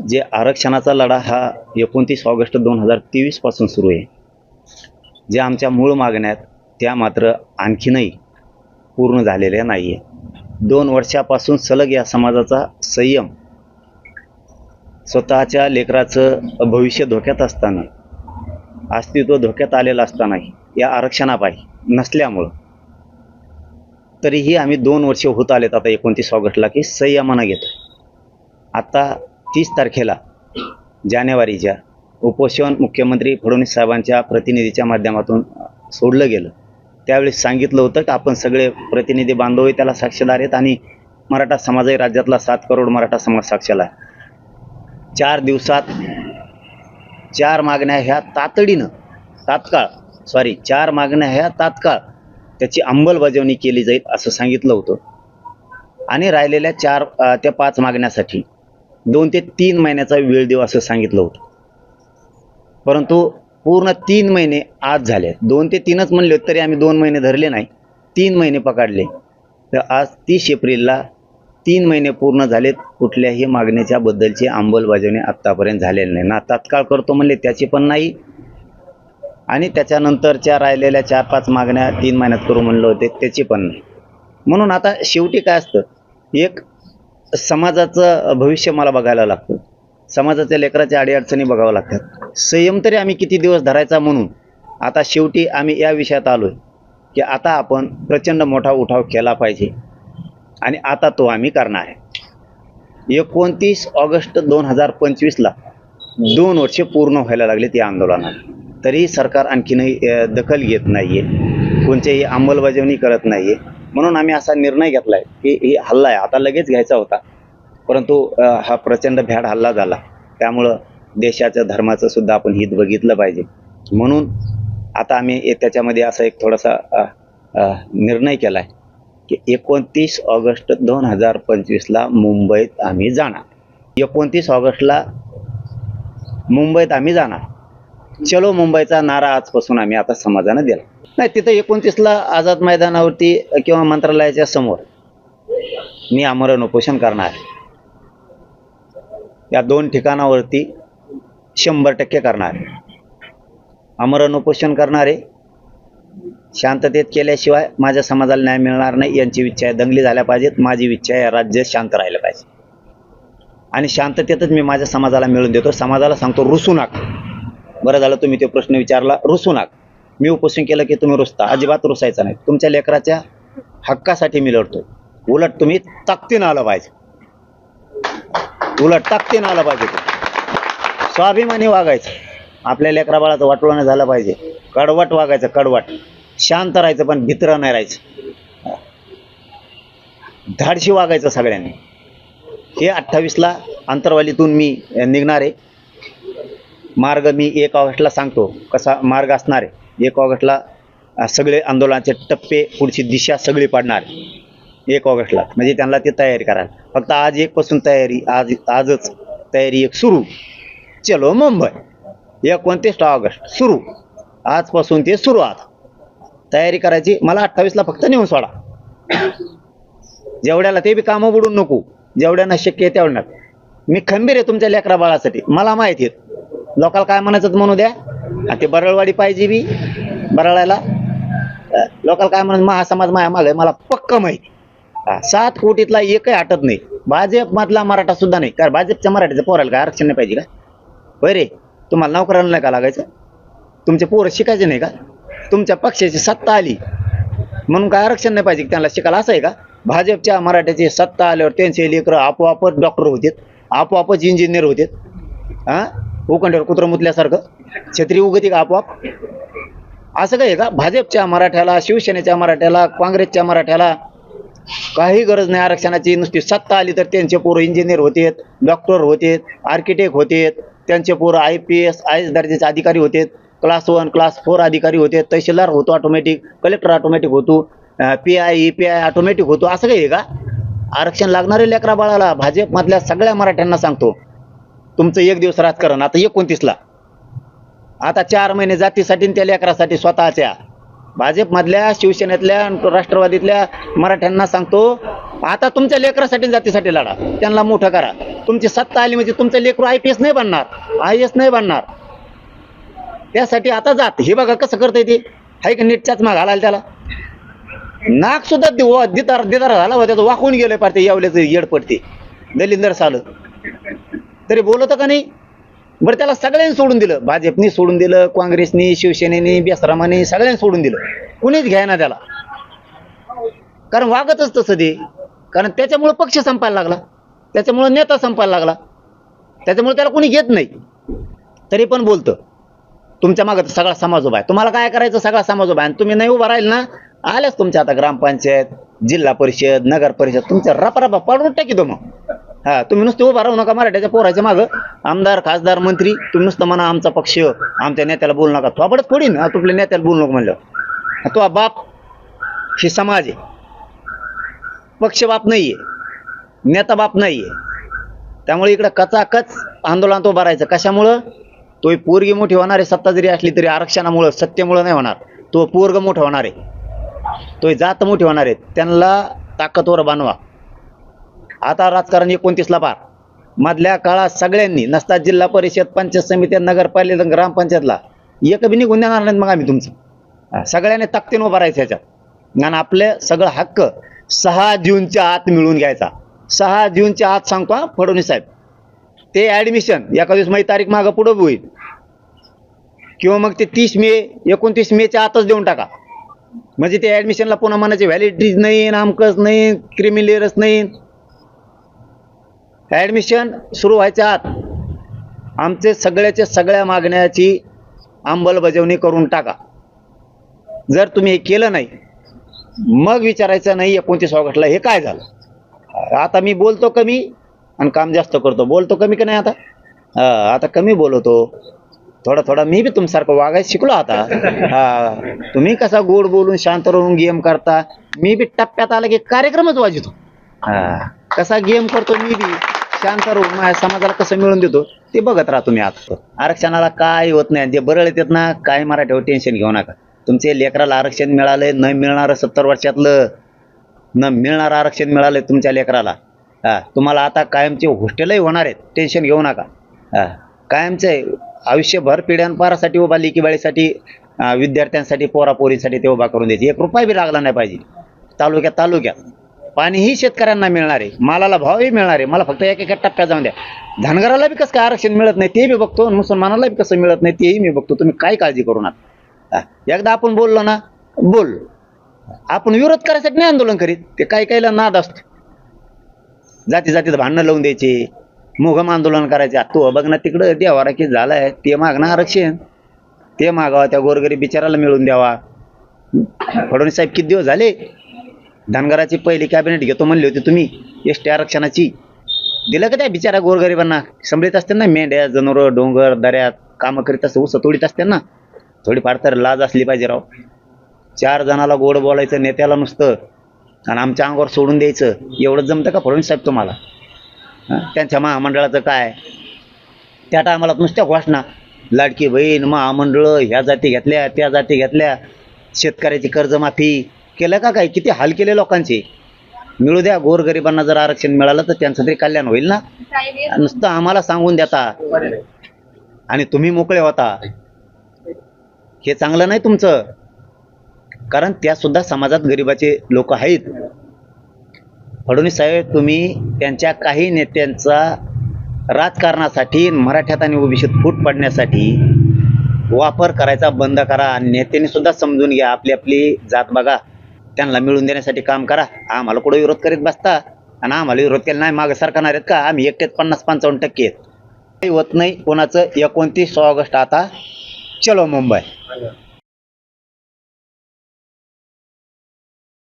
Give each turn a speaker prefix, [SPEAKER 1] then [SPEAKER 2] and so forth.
[SPEAKER 1] जे आरक्षणाचा लढा हा एकोणतीस ऑगस्ट दोन हजार तेवीसपासून सुरू आहे. ज्या आमच्या मूळ मागण्या आहेत त्या मात्र आणखीनही पूर्ण झालेल्या नाही आहे दोन वर्षापासून सलग या समाजाचा संयम स्वतःच्या लेकराचं भविष्य धोक्यात असताना अस्तित्व धोक्यात आलेलं असतानाही या आरक्षणापायी नसल्यामुळं तरीही आम्ही दोन वर्ष होत आलेत आता एकोणतीस ऑगस्टला की संयमानं घेतो आता तीस तारखेला जानेवारीच्या उपोषण मुख्यमंत्री फडणवीस साहेबांच्या प्रतिनिधीच्या माध्यमातून सोडलं गेलं. त्यावेळी सांगितलं होतं की आपण सगळे प्रतिनिधी बांधव त्याला साक्षीदार आहेत आणि मराठा समाजही राज्यातला सात करोड मराठा समाज साक्षीला आहे. चार दिवसात चार मागण्या ह्या तातडीनं तात्काळ सॉरी चार मागण्या ह्या तात्काळ त्याची अंमलबजावणी केली जाईल असं सांगितलं होतं. आणि राहिलेल्या चार त्या पाच मागण्यासाठी दोन ते तीन महिन्याचा वेळ देऊ असं सांगितलं होतं. परंतु पूर्ण तीन महिने आज झाले. दोन ते तीनच म्हणले होते तरी आम्ही दोन महिने धरले नाही. तीन महिने पकडले. तर आज तीस एप्रिलला तीन महिने पूर्ण झालेत. कुठल्याही मागणीच्या बद्दलची अंमलबजावणी आत्तापर्यंत झालेली नाही. ना तात्काळ करतो म्हणले त्याची पण नाही. आणि त्याच्यानंतरच्या राहिलेल्या चार पाच मागण्या तीन महिन्यात करू म्हणलं होते त्याची पण नाही. म्हणून आता शेवटी काय असतं? एक समाजाचं भविष्य मला बघायला लागतं. समाजाच्या लेकराच्या अडीअडचणी बघावं लागतात. संयम तरी आम्ही किती दिवस धरायचा म्हणून आता शेवटी आम्ही या विषयात आलो आहे की आता आपण प्रचंड मोठा उठाव केला पाहिजे. आणि आता तो आम्ही करणार आहे. एकोणतीस ऑगस्ट दोन हजार पंचवीसला दोन वर्षे पूर्ण व्हायला लागले त्या आंदोलनाला तरीही सरकार आणखीनही दखल घेत नाही आहे कोणत्याही अंमलबजावणी करत नाही आहे म्हणून आम्ही असा निर्णय घेतला आहे की ही हल्ला आहे. आता लगेच घ्यायचा होता. परंतु हा प्रचंड भ्याड हल्ला झाला. त्यामुळं देशाच्या धर्माचं सुद्धा आपण हित बघितलं पाहिजे. म्हणून आता आम्ही त्याच्यामध्ये असा एक थोडासा निर्णय केला आहे की एकोणतीस ऑगस्ट दोन हजार पंचवीसला मुंबईत आम्ही जाणार. एकोणतीस ऑगस्टला मुंबईत आम्ही जाणार. चलो मुंबईचा नारा आजपासून आम्ही आता समाजानं दिला नाही तिथं एकोणतीसला आझाद मैदानावरती किंवा मंत्रालयाच्या समोर मी आमरण उपोषण करणार आहे. या दोन ठिकाणावरती शंभर टक्के करणार आहे. आमरण उपोषण करणारे शांततेत केल्याशिवाय माझ्या समाजाला न्याय मिळणार नाही यांची इच्छा आहे दंगली झाल्या पाहिजेत माझी इच्छा आहे या राज्य शांत राहिलं पाहिजे आणि शांततेतच मी माझ्या समाजाला मिळून देतो समाजाला सांगतो रुसू नका बरं झालं तुम्ही तो प्रश्न विचारला रुसू नका. मी उपोषण केलं की तुम्ही रुसता. अजिबात रुसायचं नाही. तुमच्या लेकराच्या हक्कासाठी मी लढतो उलट तुम्ही ताकदीनं आलं पाहिजे. उलट ताकदीनं आलं पाहिजे स्वाभिमानी वागायचं. आपल्या लेकरा बाळाचं वाटवणं नाही झालं पाहिजे. कडवट वागायचं कडवट. शांत राहायचं पण भित्र नाही राहायचं. धाडशी वागायचं सगळ्यांनी. हे अठ्ठावीसला अंतरवालीतून मी निघणार आहे. मार्ग मी एक ऑगस्टला सांगतो कसा मार्ग असणार आहे. एक ऑगस्टला सगळे आंदोलनाचे टप्पे पुढची दिशा सगळी पाडणार आहे. एक ऑगस्टला. म्हणजे त्यांना ते तयारी करायला. फक्त आज एकपासून तयारी आज आजच तयारी एक सुरू. चलो मुंबई. एकोणतीस ऑगस्ट. सुरू. आजपासून ते सुरू आता. तयारी करायची मला अठ्ठावीसला फक्त नेऊन सोडा. जेवढ्याला ते बी कामं बुडून नको. जेवढ्यांना शक्य आहे तेवढ्यात मी खंबीर आहे तुमच्या लेकरा बाळासाठी. मला माहिती आहे. लोकाला काय म्हणायचं म्हणू द्या. ते बरळवाडी पाहिजे बी बरळायला अं, लोकाला काय म्हणत महा समाज माया माग आहे मला पक्क माहिती. सात कोटीतला एकही हटत नाही. भाजपमधला मराठा सुद्धा नाही. कारण भाजपच्या मराठीचं पोराला काय आरक्षण नाही पाहिजे का? होय रे तुम्हाला नोकराला नाही का लागायचं? तुमचे पोरं शिकायचे नाही का? तुमच्या पक्षाची सत्ता आली. म्हणून काय आरक्षण नाही पाहिजे त्यांना शिकायला? असं आहे का? भाजपच्या मराठ्याची सत्ता आल्यावर त्यांचे लेकरं आपोआपच डॉक्टर होते आपोआपच इंजिनियर होते हां? उकंड्यावर कुत्रं मुतल्यासारखं. छत्री उगती का आपोआप? असं काय आहे का? भाजपच्या मराठ्याला शिवसेनेच्या मराठ्याला काँग्रेसच्या मराठ्याला काही गरज नाही आरक्षणाची. नुसती सत्ता आली तर त्यांचे पोरं इंजिनियर होतेत डॉक्टर होतेत आर्किटेक्ट होतेत त्यांचे पोरं I P S I S दर्जाचे अधिकारी होतेत क्लास वन क्लास फोर अधिकारी होते तहसीलदार होतो ऑटोमॅटिक कलेक्टर ऑटोमॅटिक होतो P I E P I automatic होतो. असं काही आहे का? आरक्षण लागणारे लेकरा बाळाला भाजपमधल्या सगळ्या मराठ्यांना सांगतो. तुमचं एक दिवस राजकारण आता एकोणतीसला. आता चार महिने जातीसाठी त्या लेकरासाठी स्वतःच्या. भाजपमधल्या शिवसेनेतल्या राष्ट्रवादीतल्या मराठ्यांना सांगतो आता तुमच्या लेकरासाठी जातीसाठी लढा. त्यांना मोठं करा. तुमची सत्ता आली म्हणजे तुमचं लेकरू आय पी एस नाही बनणार. आय एस नाही बनणार. त्यासाठी आता जात. हे बघा कसं करता येते हाय का नीटच्याच माग घालायला त्याला. नाक सुद्धा दिदार दिदार झाला व त्याचं वाकून गेलं पार ते येवल्याचं येड पडते दलिंदर चालत तरी बोलत का नाही? बरं त्याला सगळ्यांनी सोडून दिलं. भाजपनी सोडून दिलं काँग्रेसनी शिवसेनेनी बेसरामाने सगळ्यांनी सोडून दिलं. कुणीच घ्यायना त्याला. कारण वागतच तसं ते. कारण त्याच्यामुळं पक्ष संपायला लागला. त्याच्यामुळं नेता संपायला लागला. त्याच्यामुळे त्याला कोणी घेत नाही. तरी पण बोलतं. तुमच्या मागं सगळा समाज उभा आहे. तुम्हाला काय करायचं? सगळा समाज उभा आहे. आणि तुम्ही नाही उभा राहील ना आल्याच तुमच्या आता ग्रामपंचायत जिल्हा परिषद नगर परिषद तुमच्या रपरापा पाडून टाकी तो मग हा तुम्ही नुसते उभा राहू नका मराठ्याच्या पोराच्या मागं. आमदार खासदार मंत्री तुम्ही नुसतं म्हणा आमचा पक्ष आमच्या नेत्याला बोलू नका. थोबडच फोडीन ना तुपल्या नेत्याला बोलू नको म्हणलं. तो बाप हे समाज आहे. पक्ष बाप नाही आहे नेता बाप आहे त्यामुळे इकडं कचाकच आंदोलन तो राहायचं. कशामुळं? तो पोरगी मोठी होणार आहे सत्ता जरी असली तरी आरक्षणामुळं सत्तेमुळं नाही होणार. तो पोरग मोठा होणार आहे. तो जात मोठी होणार आहे. त्यांना ताकदवर बनवा आता राजकारण एकोणतीसला पार. मधल्या काळात सगळ्यांनी नसता जिल्हा परिषद पंचायत समिती नगरपालिका ग्रामपंचायतला एक बी निघून देणार नाही मग आम्ही तुमचं. सगळ्यांनी ताकदीनं उभं राहायचं ह्याच्यात. आणि आपले सगळं हक्क सहा जूनच्या आत मिळून घ्यायचा. सहा जूनच्या आत सांगतो हा फडणवीस साहेब. ते ॲडमिशन एका दिवस माझी तारीख मागं पुढं होईल. किंवा मग ते तीस मे एकोणतीस मेच्या आतच देऊन टाका. म्हणजे ते ॲडमिशनला पुन्हा मनाची व्हॅलिडिटीज नाही आमकच नाही क्रिमिलेअरच नाही. ॲडमिशन सुरू व्हायच्या आत आमचे सगळ्याच्या सगळ्या मागण्याची अंमलबजावणी करून टाका. जर तुम्ही हे केलं नाही मग विचारायचं नाही एकोणतीस ऑगस्टला हे काय झालं? आता मी बोलतो कमी आणि काम जास्त करतो. बोलतो कमी का नाही आता? हा, आता कमी बोलवतो थोडा थोडा मी बी तुमच्यासारखं वागायला शिकलो आता. हा तुम्ही कसा गोड बोलून शांत राहून गेम करता? मी बी टप्प्यात आला की कार्यक्रमच वाजतो हा कसा गेम करतो मी बी? शांत राहून माझ्या समाजाला कसं मिळून देतो ते बघत राहा तुम्ही आता. आरक्षणाला काय होत नाही. जे बरळ येतात ना काय मराठीवर टेन्शन घेऊ नका. तुमचे लेकराला आरक्षण मिळालंय न मिळणारं सत्तर वर्षातलं. न मिळणारं आरक्षण मिळालंय तुमच्या लेकराला. हा तुम्हाला आता कायमचे हॉस्टेलही होणार आहेत. टेन्शन घेऊ नका. हा कायमचे आयुष्यभर पिढ्यांपारासाठी उभा लेकीबाळीसाठी विद्यार्थ्यांसाठी पोरापोरीसाठी ते उभा करून द्यायची. एक रुपया बी लागला नाही पाहिजे. तालुक्यात तालुक्यात. पाणीही शेतकऱ्यांना मिळणार आहे मालाला भावही मिळणार आहे. मला फक्त एक एका टप्प्यात जाऊन द्या. धनगराला बी कसं काय आरक्षण मिळत नाही ते मी बघतो. आणि मुसलमानाला बी कसं मिळत नाही तेही मी बघतो. तुम्ही काय काळजी करू नका. एकदा आपण बोललो ना बोल. आपण विरोध करायसाठी नाही आंदोलन करीत. ते काही काहीला नाद असतो. जाती जातीत भांडणं लावून द्यायचे. मोघम आंदोलन करायचे. तो बघ ना तिकडं देवारा की झालाय. ते मागणं आरक्षण. ते मागावा त्या गोरगरीब बिचाराला मिळून द्यावा. फडणवीस साहेब किती दिवस झाले? धनगराची पहिली कॅबिनेट घेतो म्हणली होती तुम्ही एस टी आरक्षणाची. दिलं का त्या बिचारा गोरगरिबांना? संभळीत असते ना मेंढ्या जनावर डोंगर दऱ्यात कामं करीत असते ऊस तोडीत असते ना? थोडीफार तर लाज असली पाहिजे राव. चार जणाला गोड बोलायचं नेत्याला नुसतं. आणि आमच्या अंगावर सोडून द्यायचं. एवढं जमतं का फडणवीस साहेब तुम्हाला? त्यांच्या महामंडळाचं काय? त्या टायमाला नुसत्या घोषणा. लाडकी बहीण महामंडळं ह्या जाती घेतल्या त्या जाती घेतल्या. शेतकऱ्याची कर्जमाफी केलं का काय? किती हाल केले लोकांचे? मिळू द्या गोरगरिबांना जर आरक्षण मिळालं तर त्यांचं तरी कल्याण होईल ना? नुसतं आम्हाला सांगून देता. आणि तुम्ही मोकळे होता. हे चांगलं नाही तुमचं. कारण त्या सुद्धा समाजात गरिबाचे लोक आहेत. फडणवीस साहेब तुम्ही त्यांच्या काही नेत्यांचा राजकारणासाठी मराठ्यात आणि ओबीसीत फूट पडण्यासाठी वापर करायचा बंद करा. आणि नेत्यांनी सुद्धा समजून घ्या. आपली आपली जात बघा. त्यांना मिळून देण्यासाठी काम करा. आम्हाला कुठं विरोध करीत बसता? आणि आम्हाला विरोध केला नाही मागं सरकारणार आहेत का? आम्ही एकटेच पन्नास पंचावन्न टक्के आहेत. काही होत नाही. कोणाचं? एकोणतीस ऑगस्ट आता. चलो मुंबई.